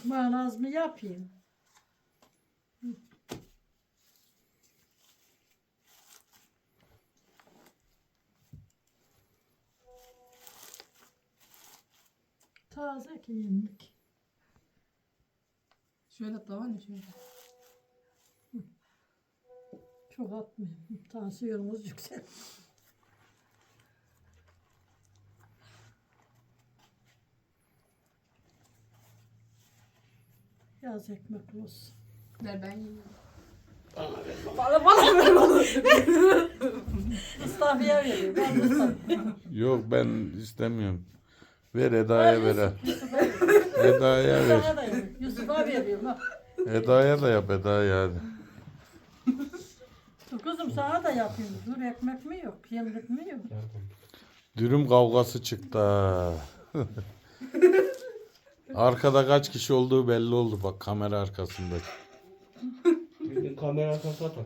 Ekmeğin az mı yapayım? Taze ki. Şöyle atla var şöyle. Çok atmayayım. Tansiyonumuz yüksek. Yaz ekmek olsun. Ver ben yiyeyim. Bana bana ver bana. Mustafia'ya vereyim. Ben Mustafa. Yok ben istemiyorum. Ver Eda'ya ver. ha. Eda'ya ver. Sana da vereyim. Yusuf'a veriyorum. ha. Eda'ya da yap Eda'ya hadi. Dur Kızım sana da yapayım. Dur ekmek mi yok? Peynir mi yok? Dürüm kavgası çıktı. ha. Arkada kaç kişi olduğu belli oldu bak kamera arkasında. Bir kamera arkası atma.